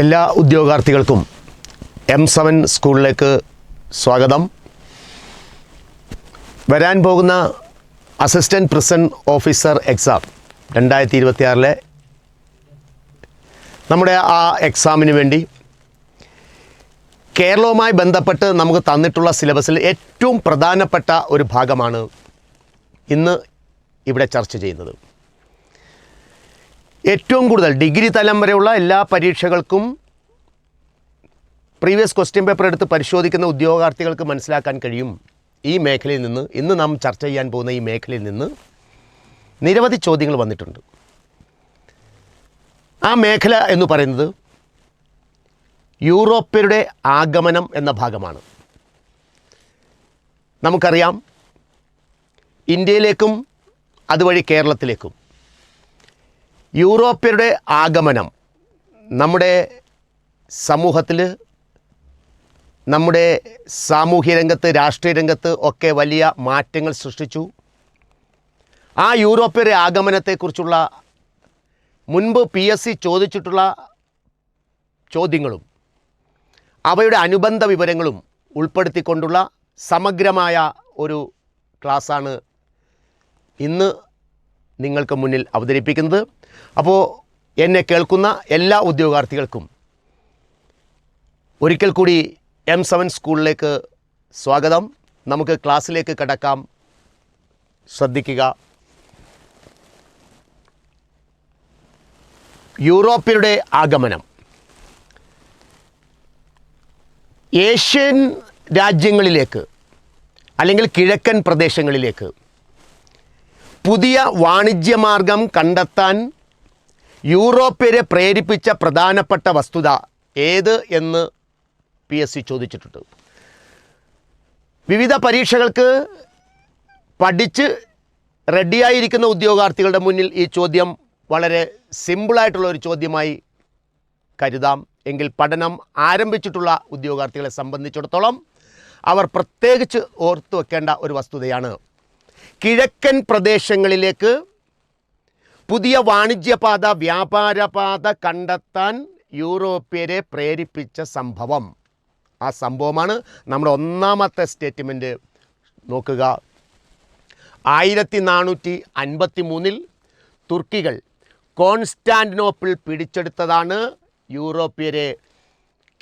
എല്ലാ ഉദ്യോഗാർത്ഥികൾക്കും M seven സ്കൂളിലേക്ക് സ്വാഗതം. വരാൻ പോകുന്ന അസിസ്റ്റന്റ് പ്രിസൺ ഓഫീസർ എക്സാം രണ്ടായിരത്തി ഇരുപത്തിയാറിലെ നമ്മുടെ ആ എക്സാമിന് വേണ്ടി കേരളവുമായി ബന്ധപ്പെട്ട് നമുക്ക് തന്നിട്ടുള്ള സിലബസിൽ ഏറ്റവും പ്രധാനപ്പെട്ട ഒരു ഭാഗമാണ് ഇന്ന് ഇവിടെ ചർച്ച ചെയ്യുന്നത്. ഏറ്റവും കൂടുതൽ ഡിഗ്രി തലം വരെയുള്ള എല്ലാ പരീക്ഷകൾക്കും പ്രീവിയസ് ക്വസ്റ്റ്യൻ പേപ്പർ എടുത്ത് പരിശോധിക്കുന്ന ഉദ്യോഗാർത്ഥികൾക്ക് മനസ്സിലാക്കാൻ കഴിയും ഈ മേഖലയിൽ നിന്ന്. ഇന്ന് നാം ചർച്ച ചെയ്യാൻ പോകുന്ന ഈ മേഖലയിൽ നിന്ന് നിരവധി ചോദ്യങ്ങൾ വന്നിട്ടുണ്ട്. ആ മേഖല എന്ന് പറയുന്നത് യൂറോപ്യരുടെ ആഗമനം എന്ന ഭാഗമാണ്. നമുക്കറിയാം ഇന്ത്യയിലേക്കും അതുവഴി കേരളത്തിലേക്കും യൂറോപ്യരുടെ ആഗമനം നമ്മുടെ സമൂഹത്തിൽ നമ്മുടെ സാമൂഹ്യ രംഗത്ത് രാഷ്ട്രീയ രംഗത്ത് ഒക്കെ വലിയ മാറ്റങ്ങൾ സൃഷ്ടിച്ചു. ആ യൂറോപ്യരുടെ ആഗമനത്തെക്കുറിച്ചുള്ള മുൻപ് പി എസ് സി ചോദിച്ചിട്ടുള്ള ചോദ്യങ്ങളും അവയുടെ അനുബന്ധ വിവരങ്ങളും ഉൾപ്പെടുത്തിക്കൊണ്ടുള്ള സമഗ്രമായ ഒരു ക്ലാസ്സാണ് ഇന്ന് നിങ്ങൾക്ക് മുന്നിൽ അവതരിപ്പിക്കുന്നത്. അപ്പോൾ എന്നെ കേൾക്കുന്ന എല്ലാ ഉദ്യോഗാർത്ഥികൾക്കും ഒരിക്കൽ കൂടി എം സെവൻ സ്കൂളിലേക്ക് സ്വാഗതം. നമുക്ക് ക്ലാസ്സിലേക്ക് കടക്കാം. ശ്രദ്ധിക്കുക. യൂറോപ്യരുടെ ആഗമനം. ഏഷ്യൻ രാജ്യങ്ങളിലേക്ക് അല്ലെങ്കിൽ കിഴക്കൻ പ്രദേശങ്ങളിലേക്ക് പുതിയ വാണിജ്യമാർഗം കണ്ടെത്താൻ യൂറോപ്യരെ പ്രേരിപ്പിച്ച പ്രധാനപ്പെട്ട വസ്തുത ഏത് എന്ന് പി എസ് സി ചോദിച്ചിട്ടുണ്ട്. വിവിധ പരീക്ഷകൾക്ക് പഠിച്ച് റെഡിയായിരിക്കുന്ന ഉദ്യോഗാർത്ഥികളുടെ മുന്നിൽ ഈ ചോദ്യം വളരെ സിമ്പിളായിട്ടുള്ള ഒരു ചോദ്യമായി കരുതാം. എങ്കിൽ പഠനം ആരംഭിച്ചിട്ടുള്ള ഉദ്യോഗാർത്ഥികളെ സംബന്ധിച്ചിടത്തോളം അവർ പ്രത്യേകിച്ച് ഓർത്തു വെക്കേണ്ട ഒരു വസ്തുതയാണ്. കിഴക്കൻ പ്രദേശങ്ങളിലേക്ക് പുതിയ വാണിജ്യപാത വ്യാപാരപാത കണ്ടെത്താൻ യൂറോപ്യരെ പ്രേരിപ്പിച്ച സംഭവം. ആ സംഭവമാണ് നമ്മുടെ ഒന്നാമത്തെ സ്റ്റേറ്റ്മെന്റ് നോക്കുക. ആയിരത്തി നാനൂറ്റി അൻപത്തി മൂന്നിൽ തുർക്കികൾ കോൺസ്റ്റാന്റിനോപ്പിൾ പിടിച്ചെടുത്തതാണ് യൂറോപ്യരെ.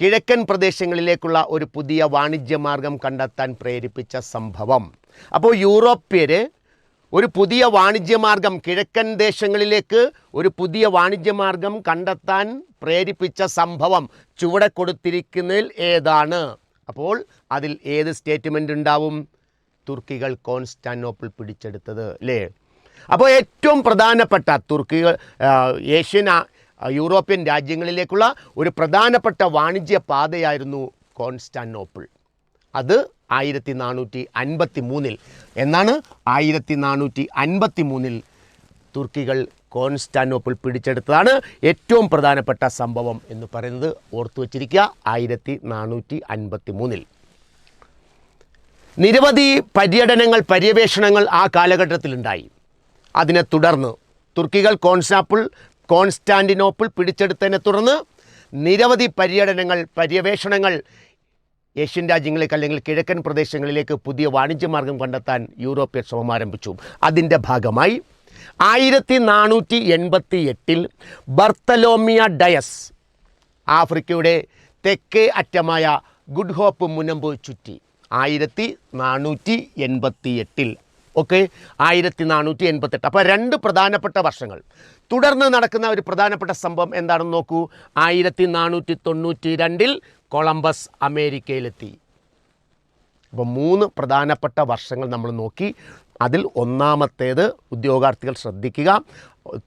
കിഴക്കൻ പ്രദേശങ്ങളിലേക്കുള്ള ഒരു പുതിയ വാണിജ്യ മാർഗം കണ്ടെത്താൻ പ്രേരിപ്പിച്ച സംഭവം. അപ്പോൾ യൂറോപ്യര് ഒരു പുതിയ വാണിജ്യമാർഗം കിഴക്കൻ ദേശങ്ങളിലേക്ക് ഒരു പുതിയ വാണിജ്യമാർഗം കണ്ടെത്താൻ പ്രേരിപ്പിച്ച സംഭവം ചുവടെ കൊടുത്തിരിക്കുന്നതിൽ ഏതാണ്? അപ്പോൾ അതിൽ ഏത് സ്റ്റേറ്റ്മെന്റ് ഉണ്ടാവും? തുർക്കികൾ കോൺസ്റ്റാനോപ്പിൾ പിടിച്ചെടുത്തത് അല്ലേ അപ്പോൾ ഏറ്റവും പ്രധാനപ്പെട്ട തുർക്കികൾ ഏഷ്യൻ യൂറോപ്യൻ രാജ്യങ്ങളിലേക്കുള്ള ഒരു പ്രധാനപ്പെട്ട വാണിജ്യ പാതയായിരുന്നു കോൺസ്റ്റാനോപ്പിൾ അത് ആയിരത്തി നാനൂറ്റി അൻപത്തി മൂന്നിൽ എന്നാണ് ആയിരത്തി നാനൂറ്റി അൻപത്തി മൂന്നിൽ തുർക്കികൾ കോൺസ്റ്റാനോപ്പിൾ പിടിച്ചെടുത്തതാണ് ഏറ്റവും പ്രധാനപ്പെട്ട സംഭവം എന്ന് പറയുന്നത് ഓർത്തു വച്ചിരിക്കുക ആയിരത്തി നാനൂറ്റി അൻപത്തി മൂന്നിൽ നിരവധി പര്യടനങ്ങൾ പര്യവേഷണങ്ങൾ ആ കാലഘട്ടത്തിലുണ്ടായി. അതിനെ തുടർന്ന് തുർക്കികൾ കോൺസ്റ്റാപ്പിൾ കോൺസ്റ്റാന്റിനോപ്പിൾ പിടിച്ചെടുത്തതിനെ തുടർന്ന് നിരവധി പര്യടനങ്ങൾ പര്യവേഷണങ്ങൾ ഏഷ്യൻ രാജ്യങ്ങളിലേക്ക് അല്ലെങ്കിൽ കിഴക്കൻ പ്രദേശങ്ങളിലേക്ക് പുതിയ വാണിജ്യമാർഗം കണ്ടെത്താൻ യൂറോപ്യൻ ശ്രമം ആരംഭിച്ചു. അതിന്റെ ഭാഗമായി ആയിരത്തി നാനൂറ്റി എൺപത്തി എട്ടിൽ ബർത്തലോമിയ ഡയസ് ആഫ്രിക്കയുടെ തെക്കേ അറ്റമായ ഗുഡ് ഹോപ്പ് മുനമ്പ് ചുറ്റി. ആയിരത്തി നാനൂറ്റി എൺപത്തി എട്ടിൽ ഓക്കെ? ആയിരത്തി നാനൂറ്റി എൺപത്തെട്ട് അപ്പോൾ രണ്ട് പ്രധാനപ്പെട്ട വർഷങ്ങൾ. തുടർന്ന് നടക്കുന്ന ഒരു പ്രധാനപ്പെട്ട സംഭവം എന്താണെന്ന് നോക്കൂ. ആയിരത്തി നാനൂറ്റി തൊണ്ണൂറ്റി രണ്ടിൽ കൊളംബസ് അമേരിക്കയിലെത്തി. അപ്പോൾ മൂന്ന് പ്രധാനപ്പെട്ട വർഷങ്ങൾ നമ്മൾ നോക്കി. അതിൽ ഒന്നാമത്തേത് ഉദ്യോഗാർത്ഥികൾ ശ്രദ്ധിക്കുക.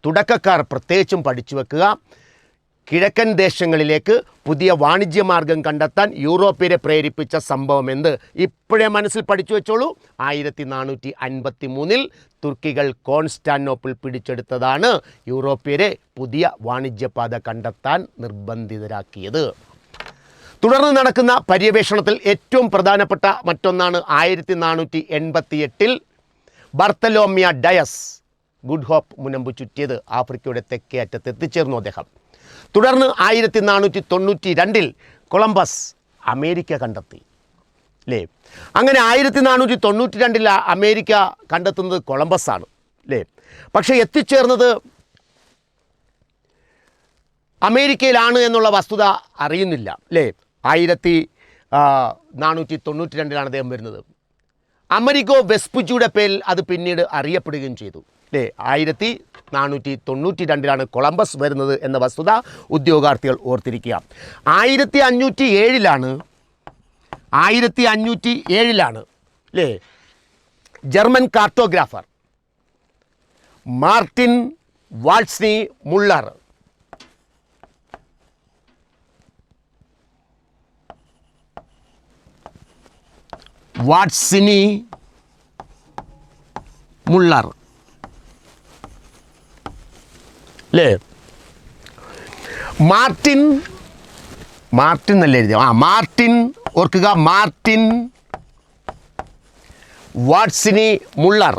തുടക്കക്കാർ പ്രത്യേകിച്ചും പഠിച്ചു വെക്കുക. കിഴക്കൻ ദേശങ്ങളിലേക്ക് പുതിയ വാണിജ്യ മാർഗം കണ്ടെത്താൻ യൂറോപ്പിനെ പ്രേരിപ്പിച്ച സംഭവം എന്ത്? ഇപ്പോഴേ മനസ്സിൽ പഠിച്ചു വെച്ചോളൂ. ആയിരത്തി നാനൂറ്റി അൻപത്തി മൂന്നിൽ തുർക്കികൾ കോൺസ്റ്റാനോപ്പിൾ പിടിച്ചെടുത്തതാണ് യൂറോപ്യരെ പുതിയ വാണിജ്യപാത കണ്ടെത്താൻ നിർബന്ധിതരാക്കിയത്. തുടർന്ന് നടക്കുന്ന പര്യവേഷണത്തിൽ ഏറ്റവും പ്രധാനപ്പെട്ട മറ്റൊന്നാണ് ആയിരത്തി നാനൂറ്റി എൺപത്തി എട്ടിൽ ബർത്തലോമിയ ഡയസ് ഗുഡ് ഹോപ്പ് മുനമ്പ് ചുറ്റിയത് ആഫ്രിക്കയുടെ തെക്കേ അറ്റത്ത് എത്തിച്ചേർന്നു അദ്ദേഹം. തുടർന്ന് ആയിരത്തി നാനൂറ്റി തൊണ്ണൂറ്റി രണ്ടിൽ കൊളംബസ് അമേരിക്ക കണ്ടെത്തി. അല്ലേ അങ്ങനെ ആയിരത്തി നാനൂറ്റി തൊണ്ണൂറ്റി രണ്ടിൽ അമേരിക്ക കണ്ടെത്തുന്നത് കൊളംബസ് ആണ് അല്ലേ പക്ഷേ എത്തിച്ചേർന്നത് അമേരിക്കയിലാണ് എന്നുള്ള വസ്തുത അറിയുന്നില്ല. അല്ലേ ആയിരത്തി നാനൂറ്റി തൊണ്ണൂറ്റി രണ്ടിലാണ് അദ്ദേഹം വരുന്നത്. അമരിക്കോ വെസ്പുജിയുടെ പേരിൽ അത് പിന്നീട് അറിയപ്പെടുകയും ചെയ്തു. അല്ലേ ആയിരത്തി നാനൂറ്റി തൊണ്ണൂറ്റി രണ്ടിലാണ് കൊളംബസ് വരുന്നത് എന്ന വസ്തുത ഉദ്യോഗാർത്ഥികൾ ഓർത്തിരിക്കുക. ആയിരത്തി അഞ്ഞൂറ്റി ഏഴിലാണ് ആയിരത്തി അഞ്ഞൂറ്റി ഏഴിലാണ് അല്ലേ German cartographer Martin Waldseemüller Waldseemüller. അല്ലേ മാർട്ടിൻ മാർട്ടിൻ അല്ലേ എഴുതി ആ മാർട്ടിൻ ഓർക്കുക മാർട്ടിൻ വാട്സിനി മുള്ളർ.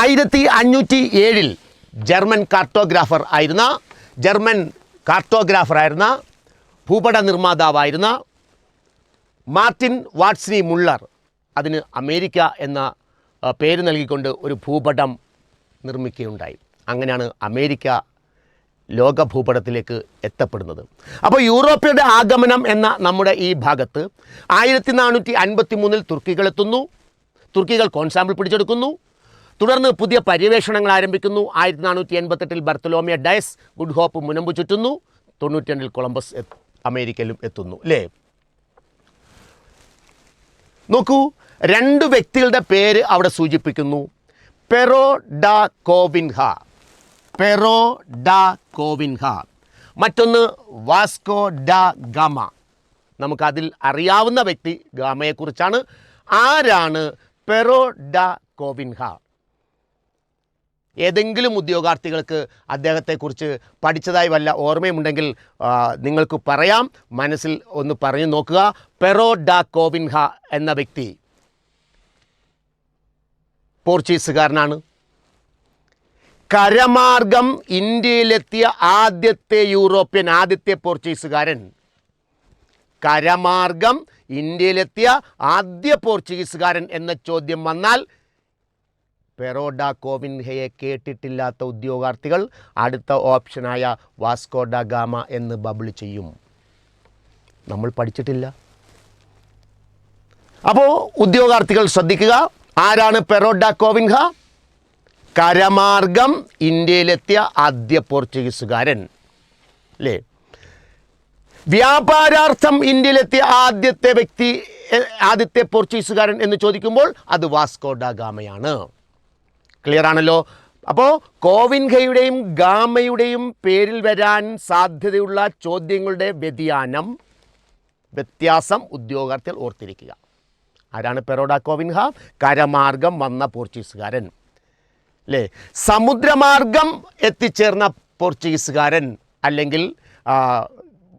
ആയിരത്തി അഞ്ഞൂറ്റി ഏഴിൽ ജർമ്മൻ കാർട്ടോഗ്രാഫർ ആയിരുന്ന ജർമ്മൻ കാർട്ടോഗ്രാഫർ ആയിരുന്ന ഭൂപട നിർമ്മാതാവായിരുന്ന മാർട്ടിൻ വാട്സ്നി മുള്ളർ അതിന് അമേരിക്ക എന്ന പേര് നൽകിക്കൊണ്ട് ഒരു ഭൂപടം നിർമ്മിക്കുകയുണ്ടായി. അങ്ങനെയാണ് അമേരിക്ക ലോക ഭൂപടത്തിലേക്ക് എത്തപ്പെടുന്നത്. അപ്പോൾ യൂറോപ്യയുടെ ആഗമനം എന്ന നമ്മുടെ ഈ ഭാഗത്ത് ആയിരത്തി നാനൂറ്റി അൻപത്തി മൂന്നിൽ തുർക്കികൾ എത്തുന്നു. തുർക്കികൾ കോൺസാമ്പിൾ പിടിച്ചെടുക്കുന്നു. തുടർന്ന് പുതിയ പര്യവേഷണങ്ങൾ ആരംഭിക്കുന്നു. ആയിരത്തി നാനൂറ്റി എൺപത്തെട്ടിൽ ബർത്തലോമിയ ഡയസ് ഗുഡ് ഹോപ്പ് മുനമ്പ് ചുറ്റുന്നു. തൊണ്ണൂറ്റി രണ്ടിൽ കൊളംബസ് അമേരിക്കയിലും എത്തുന്നു അല്ലേ നോക്കൂ രണ്ട് വ്യക്തികളുടെ പേര് അവിടെ സൂചിപ്പിക്കുന്നു. പെറോ ഡ കോവിൻഹ. പെറോ ഡ കോവിൻഹ. മറ്റൊന്ന് വാസ്കോ ഡ ഗമ. നമുക്കതിൽ അറിയാവുന്ന വ്യക്തി ഗാമയെക്കുറിച്ചാണ്. ആരാണ് പെറോ ഡ കോവിൻഹ? ഏതെങ്കിലും ഉദ്യോഗാർത്ഥികൾക്ക് അദ്ദേഹത്തെക്കുറിച്ച് പഠിച്ചതായി വല്ല ഓർമ്മയുമുണ്ടെങ്കിൽ നിങ്ങൾക്ക് പറയാം. മനസ്സിൽ ഒന്ന് പറഞ്ഞു നോക്കുക. പെറോ ഡാ കോവിൻഹ എന്ന വ്യക്തി പോർച്ചുഗീസുകാരനാണ്. കരമാർഗം ഇന്ത്യയിലെത്തിയ ആദ്യത്തെ യൂറോപ്യൻ ആദ്യത്തെ പോർച്ചുഗീസുകാരൻ. കരമാർഗം ഇന്ത്യയിലെത്തിയ ആദ്യ പോർച്ചുഗീസുകാരൻ എന്ന ചോദ്യം വന്നാൽ പെറോഡ കോവിൻഹയെ കേട്ടിട്ടില്ലാത്ത ഉദ്യോഗാർത്ഥികൾ അടുത്ത ഓപ്ഷനായ വാസ്കോഡ ഗാമ എന്ന് ബബിൾ ചെയ്യും. നമ്മൾ പഠിച്ചിട്ടില്ല. അപ്പോൾ ഉദ്യോഗാർത്ഥികൾ ശ്രദ്ധിക്കുക ആരാണ് പെറോഡ കോവിൻഹ? കരമാർഗം ഇന്ത്യയിലെത്തിയ ആദ്യ പോർച്ചുഗീസുകാരൻ. അല്ലേ വ്യാപാരാർത്ഥം ഇന്ത്യയിലെത്തിയ ആദ്യത്തെ വ്യക്തി ആദ്യത്തെ പോർച്ചുഗീസുകാരൻ എന്ന് ചോദിക്കുമ്പോൾ അത് വാസ്കോഡ ഗാമയാണ്. ക്ലിയർ ആണല്ലോ. അപ്പോൾ കോവിൻഖയുടെയും ഗാമയുടെയും പേരിൽ വരാൻ സാധ്യതയുള്ള ചോദ്യങ്ങളുടെ വ്യതിയാനം വ്യത്യാസം ഉദ്യോഗാർത്ഥികൾ ഓർത്തിരിക്കുക. ആരാണ് പെറോഡ കോവിൻഹ? കരമാർഗം വന്ന പോർച്ചുഗീസുകാരൻ. അല്ലേ സമുദ്രമാർഗം എത്തിച്ചേർന്ന പോർച്ചുഗീസുകാരൻ അല്ലെങ്കിൽ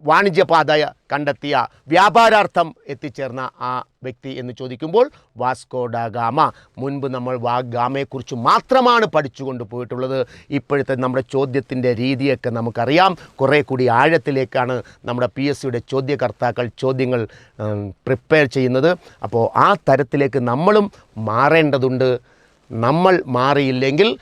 വാണിജ്യപാത കണ്ടെത്തിയ വ്യാപാരാർത്ഥം എത്തിച്ചേർന്ന ആ വ്യക്തി എന്ന് ചോദിക്കുമ്പോൾ വാസ്കോഡ ഗാമ. മുൻപ് നമ്മൾ വാ ഗാമയെക്കുറിച്ച് മാത്രമാണ് പഠിച്ചുകൊണ്ട് പോയിട്ടുള്ളത്. ഇപ്പോഴത്തെ നമ്മുടെ ചോദ്യത്തിന്റെ രീതിയൊക്കെ നമുക്കറിയാം. കുറേ കൂടി ആഴത്തിലേക്കാണ് നമ്മുടെ പി എസ് സിയുടെ ചോദ്യകർത്താക്കൾ ചോദ്യങ്ങൾ പ്രിപ്പയർ ചെയ്യുന്നത്. അപ്പോൾ ആ തരത്തിലേക്ക് നമ്മളും മാറേണ്ടതുണ്ട്. നമ്മൾ മാറിയില്ലെങ്കിൽ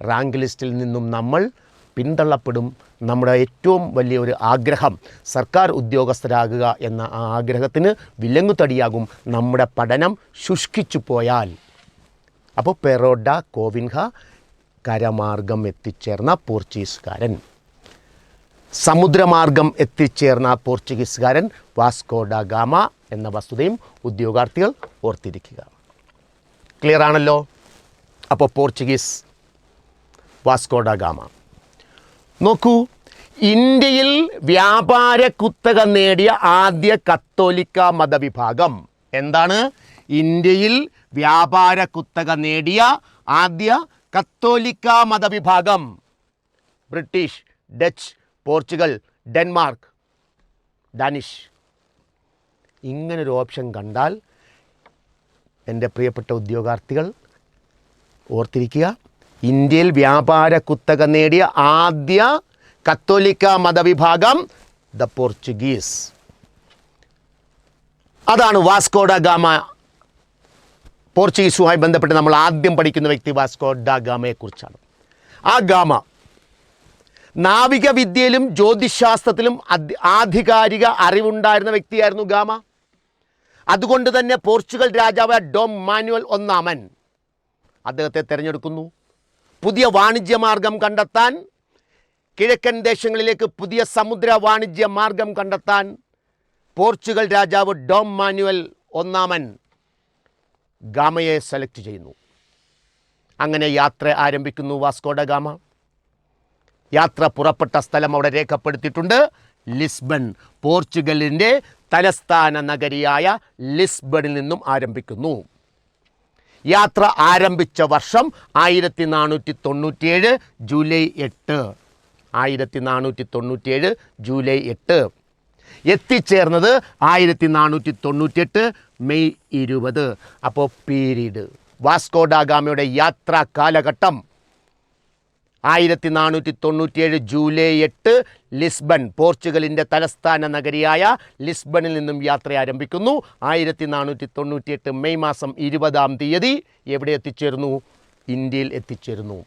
റാങ്ക് ലിസ്റ്റിൽ നിന്നും നമ്മൾ പിന്തള്ളപ്പെടും. നമ്മുടെ ഏറ്റവും വലിയ ഒരു ആഗ്രഹം സർക്കാർ ഉദ്യോഗസ്ഥരാകുക എന്ന ആ ആഗ്രഹത്തിന് വിലങ്ങുതടിയാകും നമ്മുടെ പഠനം ശുഷ്കിച്ചു പോയാൽ. അപ്പോൾ പെറോഡ കോവിൻഹ കരമാർഗം എത്തിച്ചേർന്ന പോർച്ചുഗീസുകാരൻ. സമുദ്രമാർഗം എത്തിച്ചേർന്ന പോർച്ചുഗീസുകാരൻ വാസ്കോഡ ഗാമ എന്ന വസ്തുതയും ഉദ്യോഗാർത്ഥികൾ ഓർത്തിരിക്കുക. ക്ലിയർ ആണല്ലോ അപ്പോൾ പോർച്ചുഗീസ് വാസ്കോഡ ഗാമ. നോക്കൂ ഇന്ത്യയിൽ വ്യാപാര കുത്തക നേടിയ ആദ്യ കത്തോലിക്ക മതവിഭാഗം. എന്താണ്? ഇന്ത്യയിൽ വ്യാപാര കുത്തക നേടിയ ആദ്യ കത്തോലിക്ക മതവിഭാഗം. British Dutch Portugal Denmark Danish. ഇങ്ങനൊരു ഓപ്ഷൻ കണ്ടാൽ എന്റെ പ്രിയപ്പെട്ട ഉദ്യോഗാർത്ഥികൾ ഓർത്തിരിക്കുക. ഇന്ത്യയിൽ വ്യാപാര കുത്തക നേടിയ ആദ്യ കത്തോലിക്ക മതവിഭാഗം ദ പോർച്ചുഗീസ്. അതാണ് വാസ്കോഡ ഗാമ. പോർച്ചുഗീസുമായി ബന്ധപ്പെട്ട് നമ്മൾ ആദ്യം പഠിക്കുന്ന വ്യക്തി വാസ്കോഡ ഗാമയെക്കുറിച്ചാണ് ആ ഗാമ നാവിക വിദ്യയിലും ജ്യോതിശാസ്ത്രത്തിലും ആധികാരിക അറിവുണ്ടായിരുന്ന വ്യക്തിയായിരുന്നു ഗാമ. അതുകൊണ്ട് തന്നെ പോർച്ചുഗൽ രാജാവ് ഡോം മാനുവൽ ഒന്നാമൻ അദ്ദേഹത്തെ തിരഞ്ഞെടുക്കുന്നു. പുതിയ വാണിജ്യ മാർഗം കണ്ടെത്താൻ കിഴക്കൻ ദേശങ്ങളിലേക്ക് പുതിയ സമുദ്ര വാണിജ്യ മാർഗം കണ്ടെത്താൻ പോർച്ചുഗൽ രാജാവ് ഡോം മാനുവൽ ഒന്നാമൻ ഗാമയെ സെലക്ട് ചെയ്യുന്നു. അങ്ങനെ യാത്ര ആരംഭിക്കുന്നു വാസ്കോഡ ഗാമ. യാത്ര പുറപ്പെട്ട സ്ഥലം അവിടെ രേഖപ്പെടുത്തിയിട്ടുണ്ട്. ലിസ്ബൺ പോർച്ചുഗലിന്റെ തലസ്ഥാന നഗരിയായ ലിസ്ബണിൽ നിന്നും ആരംഭിക്കുന്നു. യാത്ര ആരംഭിച്ച വർഷം ആയിരത്തി നാനൂറ്റി തൊണ്ണൂറ്റിയേഴ് ജൂലൈ എട്ട്. ആയിരത്തി നാനൂറ്റി തൊണ്ണൂറ്റിയേഴ് ജൂലൈ എട്ട്. എത്തിച്ചേർന്നത് ആയിരത്തി നാനൂറ്റി തൊണ്ണൂറ്റിയെട്ട് മെയ് ഇരുപത്. അപ്പോൾ പീരീഡ്. വാസ്കോഡാഗാമയുടെ യാത്രാ കാലഘട്ടം. ആയിരത്തി നാനൂറ്റി തൊണ്ണൂറ്റിയേഴ് ജൂലൈ എട്ട് ലിസ്ബൺ പോർച്ചുഗലിന്റെ തലസ്ഥാന നഗരിയായ ലിസ്ബണിൽ നിന്നും യാത്ര ആരംഭിക്കുന്നു. ആയിരത്തി നാനൂറ്റി തൊണ്ണൂറ്റിയെട്ട് മെയ് മാസം ഇരുപതാം തീയതി എവിടെ എത്തിച്ചേരുന്നു? ഇന്ത്യയിൽ എത്തിച്ചേരുന്നു.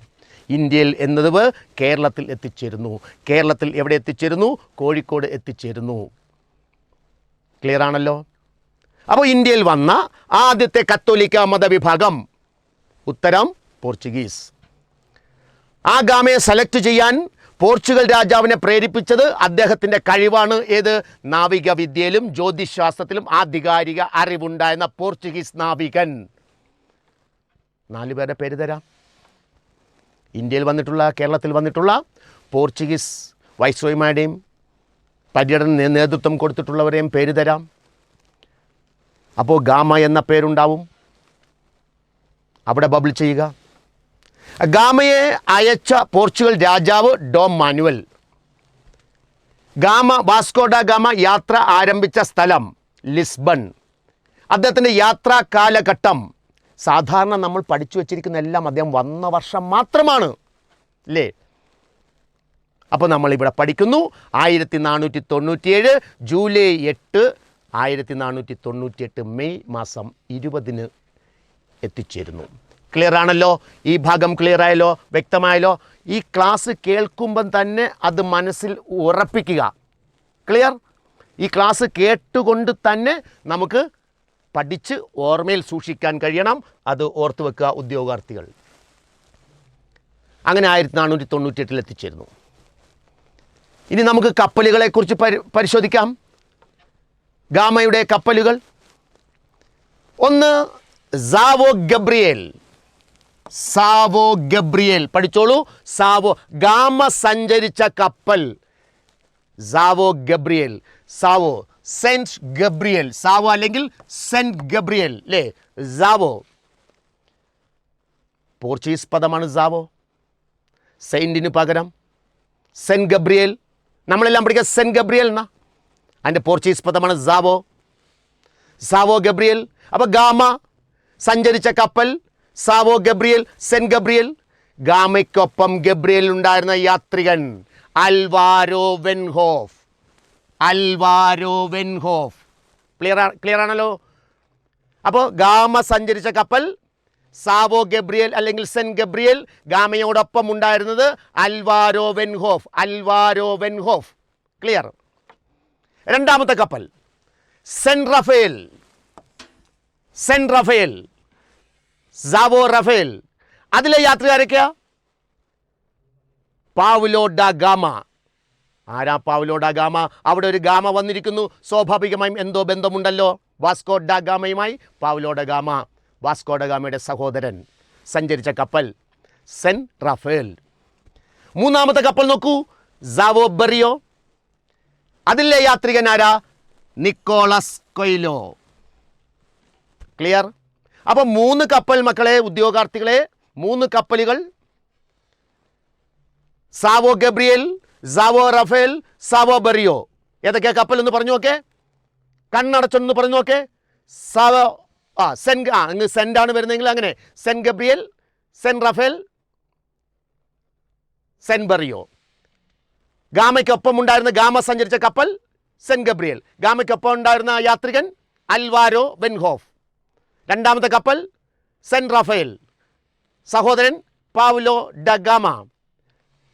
ഇന്ത്യയിൽ എന്നത് കേരളത്തിൽ എത്തിച്ചേരുന്നു. കേരളത്തിൽ എവിടെ എത്തിച്ചേരുന്നു? കോഴിക്കോട് എത്തിച്ചേരുന്നു. ക്ലിയർ ആണല്ലോ? അപ്പോൾ ഇന്ത്യയിൽ വന്ന ആദ്യത്തെ കത്തോലിക്ക മതവിഭാഗം ഉത്തരം പോർച്ചുഗീസ്. ആ ഗാമയെ സെലക്ട് ചെയ്യാൻ പോർച്ചുഗൽ രാജാവിനെ പ്രേരിപ്പിച്ചത് അദ്ദേഹത്തിന്റെ കഴിവാണ്. ഏത്? നാവിക വിദ്യയിലും ജ്യോതിശാസ്ത്രത്തിലും ആധികാരിക അറിവുണ്ടായിരുന്ന പോർച്ചുഗീസ് നാവികൻ. നാല് പേരുടെ പേര് തരാം. ഇന്ത്യയിൽ വന്നിട്ടുള്ള കേരളത്തിൽ വന്നിട്ടുള്ള പോർച്ചുഗീസ് വൈസ്രോയിമാരുടെയും പര്യടന നേതൃത്വം കൊടുത്തിട്ടുള്ളവരെയും പേര് തരാം. അപ്പോൾ ഗാമ എന്ന പേരുണ്ടാവും. അവിടെ ബബിൾ ചെയ്യുക. ഗാമയെ അയച്ച പോർച്ചുഗൽ രാജാവ് Dom Manuel. Gama Vasco da Gama യാത്ര ആരംഭിച്ച സ്ഥലം ലിസ്ബൺ. അദ്ദേഹത്തിന്റെ യാത്രാ കാലഘട്ടം. സാധാരണ നമ്മൾ പഠിച്ചു വച്ചിരിക്കുന്ന എല്ലാം അദ്ദേഹം വന്ന വർഷം മാത്രമാണ്. അല്ലേ അപ്പോൾ നമ്മളിവിടെ പഠിക്കുന്നു. ആയിരത്തി നാനൂറ്റി തൊണ്ണൂറ്റിയേഴ് ജൂലൈ എട്ട് ആയിരത്തി നാനൂറ്റി തൊണ്ണൂറ്റിയെട്ട് മെയ് മാസം ഇരുപതിന് എത്തിച്ചേരുന്നു. ക്ലിയർ ആണല്ലോ ഈ ഭാഗം ക്ലിയർ ആയല്ലോ വ്യക്തമായല്ലോ? ഈ ക്ലാസ് കേൾക്കുമ്പം തന്നെ അത് മനസ്സിൽ ഉറപ്പിക്കുക. ക്ലിയർ? ഈ ക്ലാസ് കേട്ടുകൊണ്ട് തന്നെ നമുക്ക് പഠിച്ച് ഓർമ്മയിൽ സൂക്ഷിക്കാൻ കഴിയണം. അത് ഓർത്ത് വെക്കുക ഉദ്യോഗാർത്ഥികൾ. അങ്ങനെ ആയിരത്തി നാനൂറ്റി തൊണ്ണൂറ്റിയെട്ടിൽ എത്തിച്ചേരുന്നു. ഇനി നമുക്ക് കപ്പലുകളെക്കുറിച്ച് പരി പരിശോധിക്കാം. ഗാമയുടെ കപ്പലുകൾ. ഒന്ന് സാവോ ഗബ്രിയേൽ. Sao Gabriel. പഠിച്ചോളൂ. സാവോ ഗാമ സഞ്ചരിച്ച കപ്പൽ. Sao Gabriel. Sao saint Gabriel. Sao അല്ലെങ്കിൽ സെന്റ് ഗബ്രിയേൽ അല്ലേ സാവോ. പോർച്ചുഗീസ് പദമാണ് സാവോ. സെയിന്റിന് പകരം സെന്റ് ഗബ്രിയേൽ. നമ്മളെല്ലാം പഠിക്കുക സെന്റ് ഗബ്രിയേൽ എന്നാ അതിന്റെ പോർച്ചുഗീസ് പദമാണ് സാവോ. Sao Gabriel. അപ്പോൾ ഗാമ സഞ്ചരിച്ച കപ്പൽ. Sao Gabriel saint Gabriel. ഗാമയ്ക്കൊപ്പം Gabriel ഉണ്ടായിരുന്ന യാത്രികൻ അൽവാരോ വെൻഹോഫ്. അൽവാരോ വെൻഹോഫ്. ക്ലിയർ ക്ലിയർ ആണല്ലോ? അപ്പോൾ ഗാമ സഞ്ചരിച്ച കപ്പൽ സാവോ ഗബ്രിയൽ അല്ലെങ്കിൽ സെൻ ഗബ്രിയൽ ഗാമയോടൊപ്പം ഉണ്ടായിരുന്നത് അൽവാരോ വെൻഹോഫ്. അൽവാരോ വെൻഹോഫ്. ക്ലിയർ രണ്ടാമത്തെ കപ്പൽ saint Raphael. Saint Raphael. Sao Raphael അതിലെ യാത്രക്കാരൊക്കെയാ? പാവുലോ ഡ ഗാമ ആരാ പാവുലോ ഡ ഗാമ അവിടെ ഒരു ഗാമ വന്നിരിക്കുന്നു. സ്വാഭാവികമായും എന്തോ ബന്ധമുണ്ടല്ലോ? വാസ്കോ ഡ ഗാമയുമായി പാവുലോ ഗാമ വാസ്കോ ഡ ഗാമയുടെ സഹോദരൻ. സഞ്ചരിച്ച കപ്പൽ. സെൻ റഫേൽ മൂന്നാമത്തെ കപ്പൽ നോക്കൂ. സാവോ ബെറിയോ അതിലെ യാത്രികൻ ആരാ? നിക്കോളസ് കൊയിലോ ക്ലിയർ അപ്പോൾ മൂന്ന് കപ്പൽ മക്കളെ ഉദ്യോഗാർത്ഥികളെ മൂന്ന് കപ്പലുകൾ. Sao Gabriel Sao Raphael Sao Berrio. ഏതൊക്കെയാ കപ്പൽ എന്ന് പറഞ്ഞു നോക്കേ. കണ്ണടച്ചൊന്ന് പറഞ്ഞു നോക്കേ. സാവോ ആ സെൻ ആ അങ്ങ് സെന്റാണ് വരുന്നതെങ്കിൽ അങ്ങനെ. Saint Gabriel saint Raphael saint Berrio. ഗാമയ്ക്കൊപ്പം ഉണ്ടായിരുന്ന ഗാമ സഞ്ചരിച്ച കപ്പൽ സെൻ ഗബ്രിയൽ. ഗാമയ്ക്കൊപ്പം ഉണ്ടായിരുന്ന യാത്രികൻ അൽവാരോ ബെൻഹോഫ് രണ്ടാമത്തെ കപ്പൽ സെൻ റാഫേൽ. സഹോദരൻ പാവ്ലോ ഡഗാമ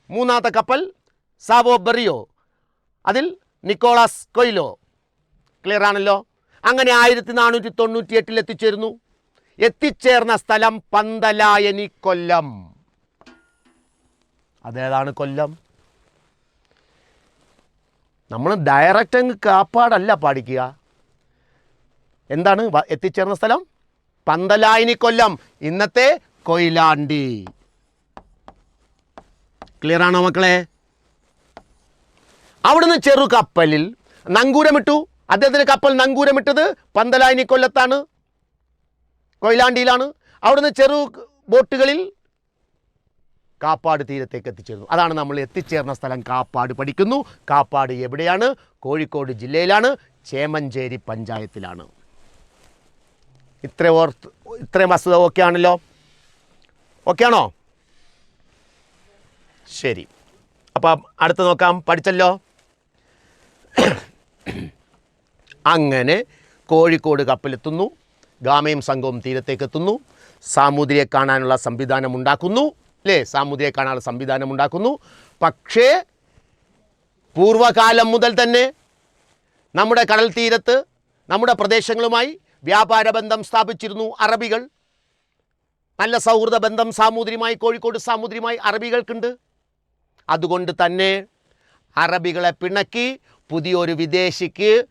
മൂന്നാമത്തെ കപ്പൽ സാവോ ബെറിയോ. അതിൽ നിക്കോളാസ് കൊയിലോ. ക്ലിയർ ആണല്ലോ? അങ്ങനെ ആയിരത്തി നാനൂറ്റി തൊണ്ണൂറ്റി എട്ടിൽ എത്തിച്ചേരുന്നു. എത്തിച്ചേർന്ന സ്ഥലം പന്തലായനി കൊല്ലം. അതേതാണ് കൊല്ലം? നമ്മൾ ഡയറക്റ്റ് അങ്ങ് കാപ്പാടല്ല പാടിക്കുക. എന്താണ് എത്തിച്ചേർന്ന സ്ഥലം? പന്തലായനി കൊല്ലം. ഇന്നത്തെ കൊയിലാണ്ടി. ക്ലിയർ ആണോ മക്കളെ? അവിടുന്ന് ചെറു കപ്പലിൽ നങ്കൂരമിട്ടു. അദ്ദേഹത്തിന് കപ്പൽ നങ്കൂരമിട്ടത് പന്തലായിനി കൊല്ലത്താണ്. കൊയിലാണ്ടിയിലാണ്. അവിടുന്ന് ചെറു ബോട്ടുകളിൽ കാപ്പാട് തീരത്തേക്ക് എത്തിച്ചേർന്നു. അതാണ് നമ്മൾ എത്തിച്ചേർന്ന സ്ഥലം. കാപ്പാട് പഠിക്കുന്നു. കാപ്പാട് എവിടെയാണ്? കോഴിക്കോട് ജില്ലയിലാണ്. ചേമഞ്ചേരി പഞ്ചായത്തിലാണ്. ഇത്ര ഓർത്ത് ഇത്രയും വസ്തുത ഓക്കെ ആണല്ലോ? ഓക്കെ ആണോ? ശരി. അപ്പം അടുത്ത് നോക്കാം. പഠിച്ചല്ലോ? അങ്ങനെ കോഴിക്കോട് കപ്പലെത്തുന്നു. ഗാമയും സംഘവും തീരത്തേക്ക് എത്തുന്നു സാമൂതിരിയെ കാണാനുള്ള സംവിധാനം ഉണ്ടാക്കുന്നു. അല്ലേ സാമൂതിരിയെ കാണാനുള്ള സംവിധാനം ഉണ്ടാക്കുന്നു. പക്ഷേ പൂർവകാലം മുതൽ തന്നെ നമ്മുടെ കടൽ തീരത്ത് നമ്മുടെ പ്രദേശങ്ങളുമായി വ്യാപാര ബന്ധം സ്ഥാപിച്ചിരുന്നു അറബികൾ. നല്ല സൗഹൃദ ബന്ധം സാമൂതിരിയുമായി കോഴിക്കോട് സാമൂതിരിയുമായി അറബികൾക്കുണ്ട്. അതുകൊണ്ട് തന്നെ അറബികളെ പിണക്കി പുതിയൊരു വിദേശിക്ക്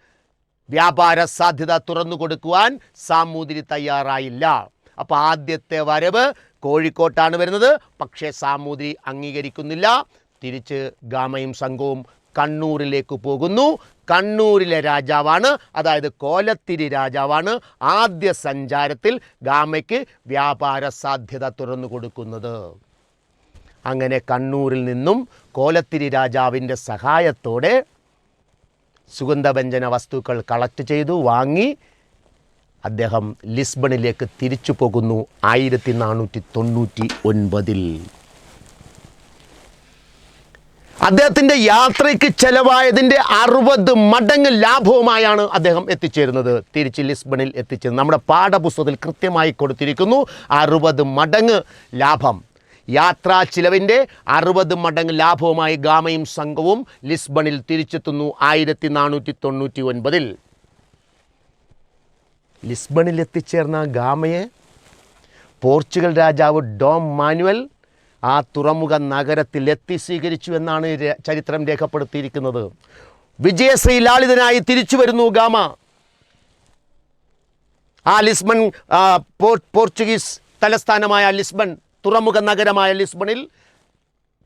വ്യാപാര സാധ്യത തുറന്നു കൊടുക്കുവാൻ സാമൂതിരി തയ്യാറായില്ല. അപ്പോൾ ആദ്യത്തെ വരവ് കോഴിക്കോട്ടാണ് വരുന്നത്. പക്ഷേ സാമൂതിരി അംഗീകരിക്കുന്നില്ല. തിരിച്ച് ഗാമയും സംഘവും കണ്ണൂരിലേക്ക് പോകുന്നു. കണ്ണൂരിലെ രാജാവാണ്. അതായത് കോലത്തിരി രാജാവാണ് ആദ്യ സഞ്ചാരത്തിൽ ഗാമയ്ക്ക് വ്യാപാര സാധ്യത തുറന്നു കൊടുക്കുന്നത്. അങ്ങനെ കണ്ണൂരിൽ നിന്നും കോലത്തിരി രാജാവിന്റെ സഹായത്തോടെ സുഗന്ധവ്യഞ്ജന വസ്തുക്കൾ കളക്ട് ചെയ്തു വാങ്ങി. അദ്ദേഹം ലിസ്ബണിലേക്ക് തിരിച്ചു പോകുന്നു ആയിരത്തി നാനൂറ്റി തൊണ്ണൂറ്റി ഒൻപതിൽ. അദ്ദേഹത്തിന്റെ യാത്രയ്ക്ക് ചെലവായതിന്റെ അറുപത് മടങ്ങ് ലാഭവുമായാണ് അദ്ദേഹം എത്തിച്ചേരുന്നത്. തിരിച്ച് ലിസ്ബണിൽ എത്തിച്ചേരുന്നത്. നമ്മുടെ പാഠപുസ്തകത്തിൽ കൃത്യമായി കൊടുത്തിരിക്കുന്നു അറുപത് മടങ്ങ് ലാഭം. യാത്രാ ചിലവിന്റെ അറുപത് മടങ്ങ് ലാഭവുമായി ഗാമയും സംഘവും ലിസ്ബണിൽ തിരിച്ചെത്തുന്നു ആയിരത്തി നാനൂറ്റി തൊണ്ണൂറ്റി ഒൻപതിൽ ലിസ്ബണിൽ എത്തിച്ചേർന്ന ഗാമയെ പോർച്ചുഗൽ രാജാവ് ഡോം മാനുവൽ ആ തുറമുഖ നഗരത്തിൽ എത്തി സ്വീകരിച്ചു എന്നാണ് ചരിത്രം രേഖപ്പെടുത്തിയിരിക്കുന്നത്. വിജയശ്രീ ലാളിതനായി തിരിച്ചു വരുന്നു ഗാമ. ആ ലിസ്ബൺ പോർച്ചുഗീസ് തലസ്ഥാനമായ ലിസ്ബൺ തുറമുഖ നഗരമായ ലിസ്ബണിൽ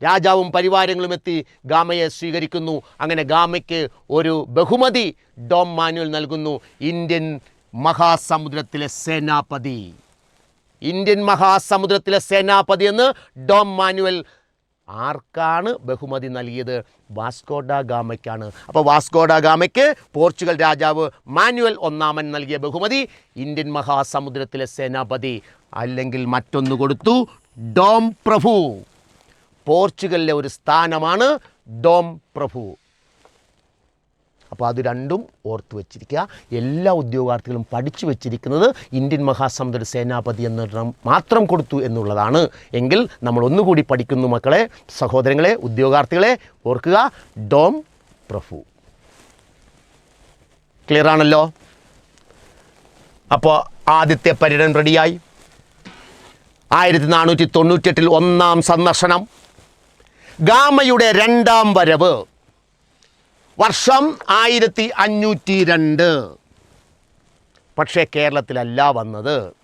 രാജാവും പരിവാരങ്ങളും എത്തി ഗാമയെ സ്വീകരിക്കുന്നു. അങ്ങനെ ഗാമയ്ക്ക് ഒരു ബഹുമതി ഡോം മാനുവൽ നൽകുന്നു. ഇന്ത്യൻ മഹാസമുദ്രത്തിലെ സേനാപതി. ഇന്ത്യൻ മഹാസമുദ്രത്തിലെ സേനാപതി എന്ന് ഡോം മാനുവൽ. ആർക്കാണ് ബഹുമതി നൽകിയത്? വാസ്കോഡ ഗാമയ്ക്കാണ്. അപ്പോൾ വാസ്കോഡ ഗാമയ്ക്ക് പോർച്ചുഗൽ രാജാവ് മാനുവൽ ഒന്നാമൻ നൽകിയ ബഹുമതി ഇന്ത്യൻ മഹാസമുദ്രത്തിലെ സേനാപതി. അല്ലെങ്കിൽ മറ്റൊന്ന് കൊടുത്തു ഡോം പ്രഭു. പോർച്ചുഗലിലെ ഒരു സ്ഥാനമാണ് ഡോം പ്രഭു. അപ്പോൾ അത് രണ്ടും ഓർത്ത് വെച്ചിരിക്കുക. എല്ലാ ഉദ്യോഗാർത്ഥികളും പഠിച്ചു വെച്ചിരിക്കുന്നത് ഇന്ത്യൻ മഹാസമുദ്ര സേനാപതി എന്ന മാത്രം കൊടുത്തു എന്നുള്ളതാണ്. എങ്കിൽ നമ്മൾ ഒന്നുകൂടി പഠിക്കുന്നു മക്കളെ സഹോദരങ്ങളെ ഉദ്യോഗാർത്ഥികളെ ഓർക്കുക ഡോം പ്രഫു ക്ലിയർ ആണല്ലോ? അപ്പോൾ ആദ്യത്തെ പര്യടനം റെഡിയായി ആയിരത്തി നാനൂറ്റി തൊണ്ണൂറ്റെട്ടിൽ ഒന്നാം സന്ദർശനം. ഗാമയുടെ രണ്ടാം വരവ്. വർഷം ആയിരത്തി അഞ്ഞൂറ്റി രണ്ട് പക്ഷേ കേരളത്തിലല്ല വന്നത്.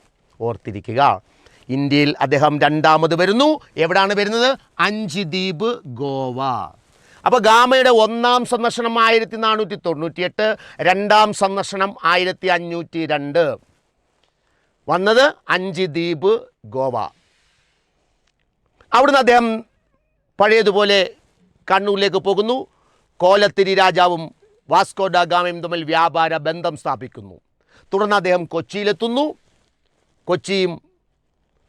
ഓർത്തിരിക്കുക. ഇന്ത്യയിൽ അദ്ദേഹം രണ്ടാമത് വരുന്നു. എവിടാണ് വരുന്നത്? അഞ്ച് ദ്വീപ് ഗോവ. അപ്പോൾ ഗാമയുടെ ഒന്നാം സന്ദർശനം ആയിരത്തി നാനൂറ്റി തൊണ്ണൂറ്റിയെട്ട് രണ്ടാം സന്ദർശനം ആയിരത്തി അഞ്ഞൂറ്റി രണ്ട് വന്നത് അഞ്ച് ദ്വീപ് ഗോവ. അവിടുന്ന് അദ്ദേഹം പഴയതുപോലെ കണ്ണൂരിലേക്ക് പോകുന്നു. കോലത്തിരി രാജാവും വാസ്കോ ഡാഗാമയും ഗാമയും തമ്മിൽ വ്യാപാര ബന്ധം സ്ഥാപിക്കുന്നു. തുടർന്ന് അദ്ദേഹം കൊച്ചിയിലെത്തുന്നു. കൊച്ചിയും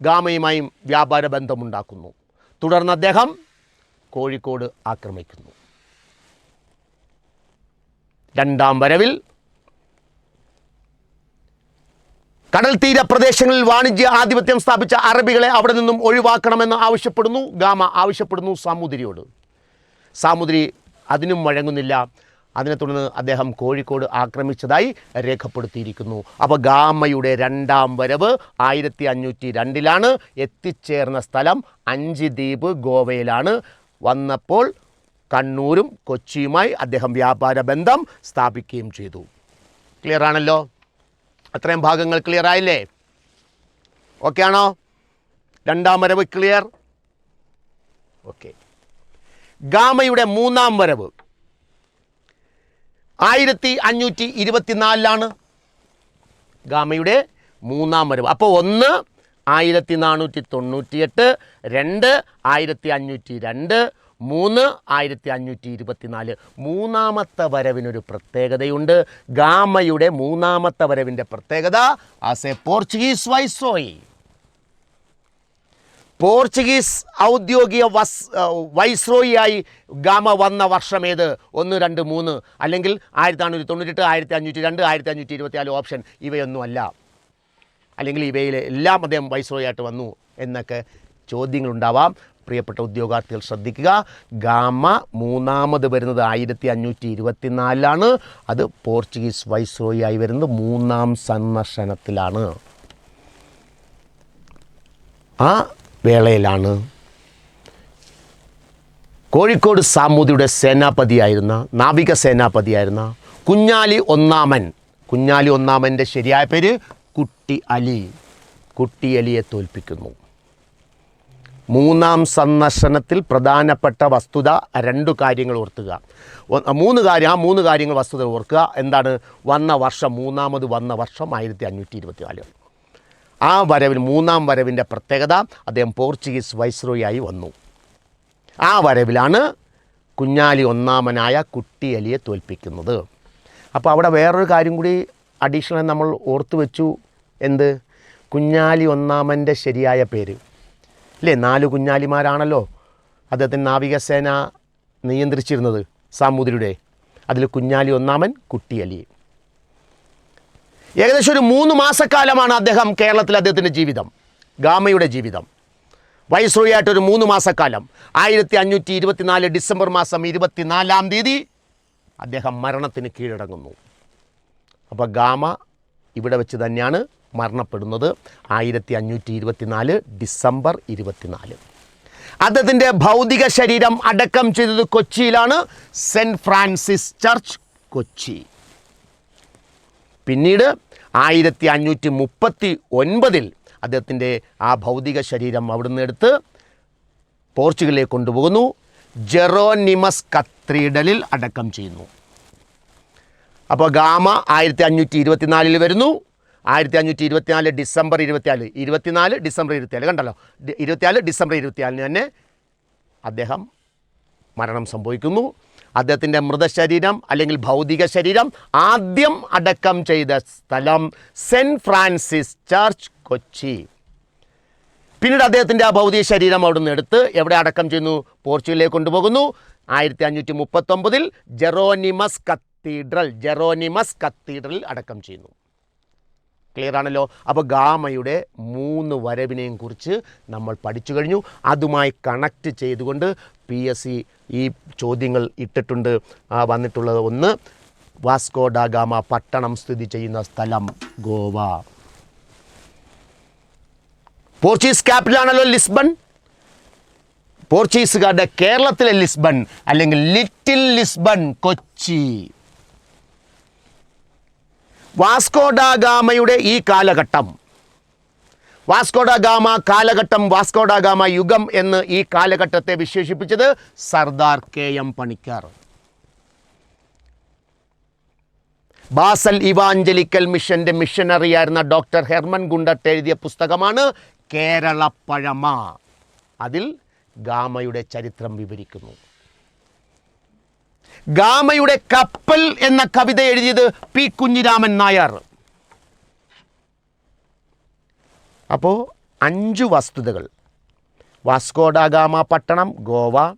ഗാമയുമായും വ്യാപാര ബന്ധമുണ്ടാക്കുന്നു. തുടർന്ന് അദ്ദേഹം കോഴിക്കോട് ആക്രമിക്കുന്നു. രണ്ടാം വരവിൽ കടൽ തീര പ്രദേശങ്ങളിൽ വാണിജ്യ ആധിപത്യം സ്ഥാപിച്ച അറബികളെ അവിടെ നിന്നും ഒഴിവാക്കണമെന്ന് ആവശ്യപ്പെടുന്നു. ഗാമ ആവശ്യപ്പെടുന്നു സാമൂതിരിയോട്. സാമൂതിരി അതിനും വഴങ്ങുന്നില്ല. അതിനെ തുടർന്ന് അദ്ദേഹം കോഴിക്കോട് ആക്രമിച്ചതായി രേഖപ്പെടുത്തിയിരിക്കുന്നു. അപ്പോൾ ഗാമയുടെ രണ്ടാം വരവ് ആയിരത്തി അഞ്ഞൂറ്റി രണ്ടിലാണ് എത്തിച്ചേർന്ന സ്ഥലം അഞ്ച് ദ്വീപ് ഗോവയിലാണ്. വന്നപ്പോൾ കണ്ണൂരും കൊച്ചിയുമായി അദ്ദേഹം വ്യാപാര ബന്ധം സ്ഥാപിക്കുകയും ചെയ്തു. ക്ലിയർ ആണല്ലോ? അത്രയും ഭാഗങ്ങൾ ക്ലിയർ ആയില്ലേ? ഓക്കെ ആണോ? രണ്ടാം വരവ് ക്ലിയർ ഓക്കെ ഗാമയുടെ മൂന്നാം വരവ്. ആയിരത്തി അഞ്ഞൂറ്റി ഇരുപത്തിനാലിലാണ് ഗാമയുടെ മൂന്നാം വരവ്. അപ്പോൾ ഒന്ന് ആയിരത്തി നാനൂറ്റി തൊണ്ണൂറ്റിയെട്ട് രണ്ട് ആയിരത്തി അഞ്ഞൂറ്റി രണ്ട് മൂന്ന് ആയിരത്തി അഞ്ഞൂറ്റി ഇരുപത്തിനാല് മൂന്നാമത്തെ വരവിനൊരു പ്രത്യേകതയുണ്ട്. ഗാമയുടെ മൂന്നാമത്തെ വരവിന്റെ പ്രത്യേകത as a Portuguese viceroy Portuguese ഔദ്യോഗിക വസ് വൈസ്രോയിയായി ഗാമ വന്ന വർഷമേത് ഒന്ന് രണ്ട് മൂന്ന്. അല്ലെങ്കിൽ ആയിരത്തി നാനൂറ്റി തൊണ്ണൂറ്റെട്ട് ആയിരത്തി അഞ്ഞൂറ്റി രണ്ട് ആയിരത്തി അഞ്ഞൂറ്റി ഇരുപത്തിനാല് ഓപ്ഷൻ. ഇവയൊന്നുമല്ല. അല്ലെങ്കിൽ ഇവയിലെ എല്ലാം അദ്ദേഹം വൈസ്രോയായിട്ട് വന്നു എന്നൊക്കെ ചോദ്യങ്ങളുണ്ടാവാം. പ്രിയപ്പെട്ട ഉദ്യോഗാർത്ഥികൾ ശ്രദ്ധിക്കുക. ഗാമ മൂന്നാമത് വരുന്നത് ആയിരത്തി അഞ്ഞൂറ്റി ഇരുപത്തിനാലിലാണ്. അത് പോർച്ചുഗീസ് വൈസ്രോയായി വരുന്നത് മൂന്നാം സന്ദർശനത്തിലാണ്. ആ വേളയിലാണ്. കോഴിക്കോട് സാമൂതിയുടെ സേനാപതിയായിരുന്ന നാവിക സേനാപതിയായിരുന്ന കുഞ്ഞാലി ഒന്നാമൻ. കുഞ്ഞാലി ഒന്നാമന്റെ ശരിയായ പേര് കുട്ടി അലി. കുട്ടി അലിയെ തോൽപ്പിക്കുന്നു. മൂന്നാം സന്ദർശനത്തിൽ പ്രധാനപ്പെട്ട വസ്തുത രണ്ടു കാര്യങ്ങൾ ഓർത്തുക. മൂന്ന് കാര്യം ആ മൂന്ന് കാര്യങ്ങൾ വസ്തുത ഓർക്കുക. എന്താണ്? വന്ന വർഷം മൂന്നാമത് വന്ന വർഷം ആയിരത്തി അഞ്ഞൂറ്റി ഇരുപത്തിനാല്. ആ വരവിൽ മൂന്നാം വരവിന്റെ പ്രത്യേകത അദ്ദേഹം പോർച്ചുഗീസ് വൈസ്രോയായി വന്നു. ആ വരവിലാണ് കുഞ്ഞാലി ഒന്നാമനായ കുട്ടിയലിയെ തോൽപ്പിക്കുന്നത്. അപ്പോൾ അവിടെ വേറൊരു കാര്യം കൂടി അഡീഷണൽ നമ്മൾ ഓർത്തു വെച്ചു. എന്ത്? കുഞ്ഞാലി ഒന്നാമന്റെ ശരിയായ പേര്. അല്ലേ നാല് കുഞ്ഞാലിമാരാണല്ലോ അദ്ദേഹത്തിന് നാവികസേന നിയന്ത്രിച്ചിരുന്നത് സാമൂതിരിയുടെ. അതിൽ കുഞ്ഞാലി ഒന്നാമൻ കുട്ടിയലി ഏകദേശം ഒരു മൂന്ന് മാസക്കാലമാണ് അദ്ദേഹം കേരളത്തിൽ അദ്ദേഹത്തിന്റെ ജീവിതം ഗാമയുടെ ജീവിതം. വൈസ്രോയായിട്ട് ഒരു മൂന്ന് മാസക്കാലം ആയിരത്തി അഞ്ഞൂറ്റി ഇരുപത്തിനാല് ഡിസംബർ മാസം ഇരുപത്തിനാലാം തീയതി അദ്ദേഹം മരണത്തിന് കീഴടങ്ങുന്നു. അപ്പോൾ ഗാമ ഇവിടെ വെച്ച് തന്നെയാണ് മരണപ്പെടുന്നത് ആയിരത്തി അഞ്ഞൂറ്റി ഇരുപത്തിനാല് ഡിസംബർ ഇരുപത്തിനാല്. അദ്ദേഹത്തിന്റെ ഭൗതിക ശരീരം അടക്കം ചെയ്തത് കൊച്ചിയിലാണ് സെന്റ് ഫ്രാൻസിസ് ചർച്ച് കൊച്ചി. പിന്നീട് ആയിരത്തി അഞ്ഞൂറ്റി മുപ്പത്തി ഒൻപതിൽ അദ്ദേഹത്തിന്റെ ആ ഭൗതിക ശരീരം അവിടുന്ന് എടുത്ത് പോർച്ചുഗലിലേക്ക് കൊണ്ടുപോകുന്നു. ജെറോനിമസ് കത്രീഡലിൽ അടക്കം ചെയ്യുന്നു. അപ്പോൾ ഗാമ ആയിരത്തി അഞ്ഞൂറ്റി ഇരുപത്തിനാലിൽ വരുന്നു. ആയിരത്തി അഞ്ഞൂറ്റി ഇരുപത്തിനാല് ഡിസംബർ ഇരുപത്തിനാല് ഇരുപത്തിനാല് ഡിസംബർ ഇരുപത്തിനാല് കണ്ടല്ലോ? ഇരുപത്തിനാല് ഡിസംബർ ഇരുപത്തിനാലിന് തന്നെ അദ്ദേഹം മരണം സംഭവിക്കുന്നു. അദ്ദേഹത്തിന്റെ മൃതശരീരം അല്ലെങ്കിൽ ഭൗതിക ശരീരം ആദ്യം അടക്കം ചെയ്ത സ്ഥലം സെന്റ് ഫ്രാൻസിസ് ചർച്ച് കൊച്ചി. പിന്നീട് അദ്ദേഹത്തിന്റെ ആ ഭൗതിക ശരീരം അവിടുന്ന് എടുത്ത് എവിടെ അടക്കം ചെയ്യുന്നു? പോർച്ചുഗലിലേക്ക് കൊണ്ടുപോകുന്നു. ആയിരത്തി അഞ്ഞൂറ്റി മുപ്പത്തൊമ്പതിൽ ജെറോനിമസ് കത്തീഡ്രൽ ജെറോനിമസ് കത്തീഡ്രലിൽ അടക്കം ചെയ്യുന്നു. ക്ലിയർ ആണല്ലോ അപ്പോൾ ഗാമയുടെ മൂന്ന് വരവിനെയും കുറിച്ച് നമ്മൾ പഠിച്ചു കഴിഞ്ഞു. അതുമായി കണക്റ്റ് ചെയ്തുകൊണ്ട് പി എസ് സി ഈ ചോദ്യങ്ങൾ ഇട്ടിട്ടുണ്ട്. വന്നിട്ടുള്ളത് ഒന്ന് വാസ്കോ ഡ ഗാമ പട്ടണം സ്ഥിതി ചെയ്യുന്ന സ്ഥലം ഗോവ. പോർച്ചുഗീസ് ക്യാപിറ്റലാണല്ലോ ലിസ്ബൺ. പോർച്ചുഗീസുകാരുടെ കേരളത്തിലെ ലിസ്ബൺ അല്ലെങ്കിൽ little Lisbon Kochi. Vasco da ഗാമയുടെ ഈ കാലഘട്ടം. വാസ്കോഡാഗാമ കാലഘട്ടം വാസ്കോഡാഗാമ യുഗം എന്ന് ഈ കാലഘട്ടത്തെ വിശേഷിപ്പിച്ചത് Sardar K M Panikkar. Basel evangelical മിഷന്റെ മിഷനറിയായിരുന്ന ഡോക്ടർ ഹെർമൻ ഗുണ്ടട്ട് എഴുതിയ പുസ്തകമാണ് കേരളപ്പഴമ. അതിൽ ഗാമയുടെ ചരിത്രം വിവരിക്കുന്നു. ഗാമയുടെ കപ്പൽ എന്ന കവിത എഴുതിയത് പി കുഞ്ഞിരാമൻ നായർ. അപ്പോൾ അഞ്ചു വസ്തുതകൾ. വാസ്കോഡ ഗാമ പട്ടണം Goa.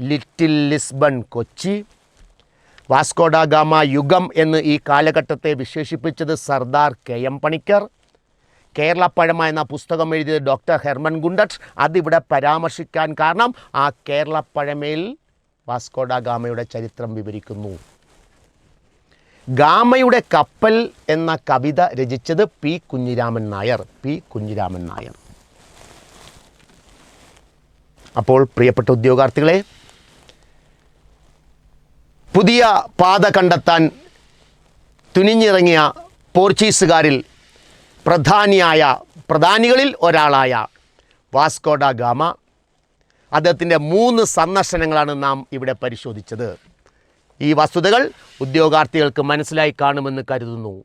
Little Lisbon Kochi. Vasco da Gama യുഗം എന്ന് ഈ കാലഘട്ടത്തെ വിശേഷിപ്പിച്ചത് സർദാർ കെ എം പണിക്കർ. കേരളപ്പഴമ എന്ന പുസ്തകം എഴുതിയത് ഡോക്ടർ ഹെർമൻ ഗുണ്ടട്ട്. അതിവിടെ പരാമർശിക്കാൻ കാരണം ആ കേരളപ്പഴമയിൽ വാസ്കോഡ ഗാമയുടെ ചരിത്രം വിവരിക്കുന്നു. ഗാമയുടെ കപ്പൽ എന്ന കവിത രചിച്ചത് പി കുഞ്ഞിരാമൻ നായർ പി കുഞ്ഞിരാമൻ നായർ. അപ്പോൾ പ്രിയപ്പെട്ട ഉദ്യോഗാർത്ഥികളെ പുതിയ പാത കണ്ടെത്താൻ തുനിഞ്ഞിറങ്ങിയ പോർച്ചുഗീസുകാരിൽ പ്രധാനിയായ പ്രധാനികളിൽ ഒരാളായ വാസ്കോഡ ഗാമ അദ്ദേഹത്തിന്റെ മൂന്ന് സന്ദർശനങ്ങളാണ് നാം ഇവിടെ പരിശോധിച്ചത്. ഈ വസ്തുതകൾ ഉദ്യോഗാർത്ഥികൾക്ക് മനസ്സിലായി കാണുമെന്ന് കരുതുന്നു.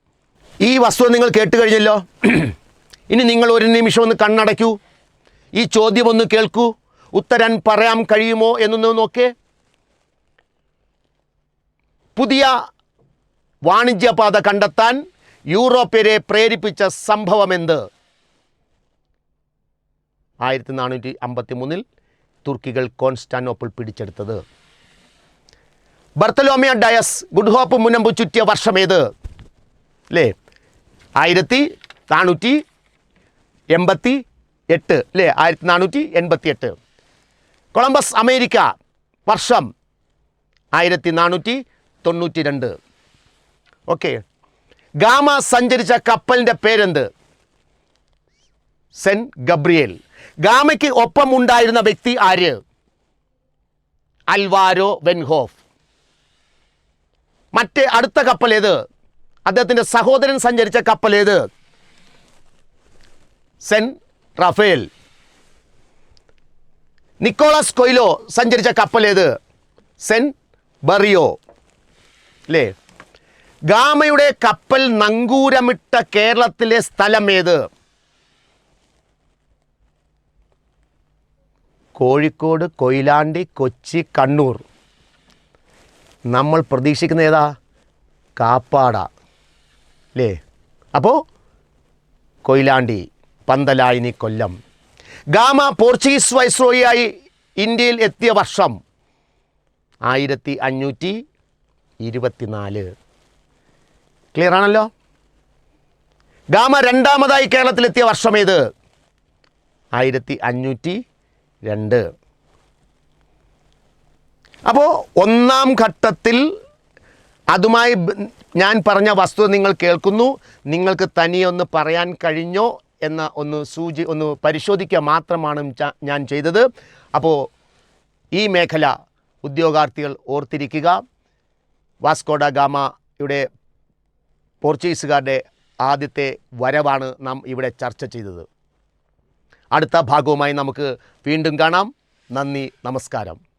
ഈ വസ്തുത നിങ്ങൾ കേട്ട് കഴിഞ്ഞല്ലോ. ഇനി നിങ്ങൾ ഒരു നിമിഷം ഒന്ന് കണ്ണടയ്ക്കൂ. ഈ ചോദ്യം ഒന്ന് കേൾക്കൂ. ഉത്തരം പറയാൻ കഴിയുമോ എന്നൊന്ന് നോക്കേ. പുതിയ വാണിജ്യപാത കണ്ടെത്താൻ യൂറോപ്യരെ പ്രേരിപ്പിച്ച സംഭവമെന്ത്? ആയിരത്തി നാനൂറ്റി അമ്പത്തി മൂന്നിൽ തുർക്കികൾ കോൺസ്റ്റാനോപ്പിൾ പിടിച്ചെടുത്തത്. ബർത്തലോമിയ ഡയസ് ഗുഡ് ഹോപ്പ് മുനമ്പ് ചുറ്റിയ വർഷമേത് അല്ലേ ആയിരത്തി നാനൂറ്റി എൺപത്തി എട്ട്. അല്ലേ ആയിരത്തി നാനൂറ്റി എൺപത്തി എട്ട്. കൊളംബസ് അമേരിക്ക വർഷം ആയിരത്തി നാനൂറ്റി തൊണ്ണൂറ്റി രണ്ട്. ഓക്കെ. ഗാമ സഞ്ചരിച്ച കപ്പലിന്റെ പേരെന്ത്? Saint Gabriel. ഗാമയ്ക്ക് ഒപ്പമുണ്ടായിരുന്ന വ്യക്തി ആര്? അൽവാരോ വെൻഹോഫ്. മറ്റേ അടുത്ത കപ്പൽ ഏത്? അദ്ദേഹത്തിന്റെ സഹോദരൻ സഞ്ചരിച്ച കപ്പൽ ഏത്? സെൻ റഫേൽ. നിക്കോളാസ് കൊയിലോ സഞ്ചരിച്ച കപ്പൽ ഏത്? സെൻ ബറിയോ. അല്ലേ ഗാമയുടെ കപ്പൽ നങ്കൂരമിട്ട കേരളത്തിലെ സ്ഥലം ഏത്? കോഴിക്കോട് കൊയിലാണ്ടി കൊച്ചി കണ്ണൂർ. നമ്മൾ പ്രതീക്ഷിക്കുന്ന ഏതാ? കാപ്പാട. അല്ലേ അപ്പോൾ കൊയിലാണ്ടി പന്തലായിനി കൊല്ലം. ഗാമ പോർച്ചുഗീസ് വൈസ്രോയിയായി ഇന്ത്യയിൽ എത്തിയ വർഷം ആയിരത്തി അഞ്ഞൂറ്റി ഇരുപത്തിനാല് ക്ലിയർ ആണല്ലോ? ഗാമ രണ്ടാമതായി കേരളത്തിലെത്തിയ വർഷം ഏത് ആയിരത്തി അഞ്ഞൂറ്റി രണ്ട്. അപ്പോൾ ഒന്നാം ഘട്ടത്തിൽ അതുമായി ഞാൻ പറഞ്ഞ വസ്തുത നിങ്ങൾ കേൾക്കുന്നു. നിങ്ങൾക്ക് തനിയൊന്ന് പറയാൻ കഴിഞ്ഞോ എന്ന ഒന്ന് സൂചി ഒന്ന് പരിശോധിക്കുക മാത്രമാണ് ഞാൻ ചെയ്തത്. അപ്പോൾ ഈ മേഖല ഉദ്യോഗാർത്ഥികൾ ഓർത്തിരിക്കുക. വാസ്കോഡ ഗാമയുടെ പോർച്ചുഗീസുകാരുടെ ആദ്യത്തെ വരവാണ് നാം ഇവിടെ ചർച്ച ചെയ്തത്. അടുത്ത ഭാഗവുമായി നമുക്ക് വീണ്ടും കാണാം. നന്ദി നമസ്കാരം.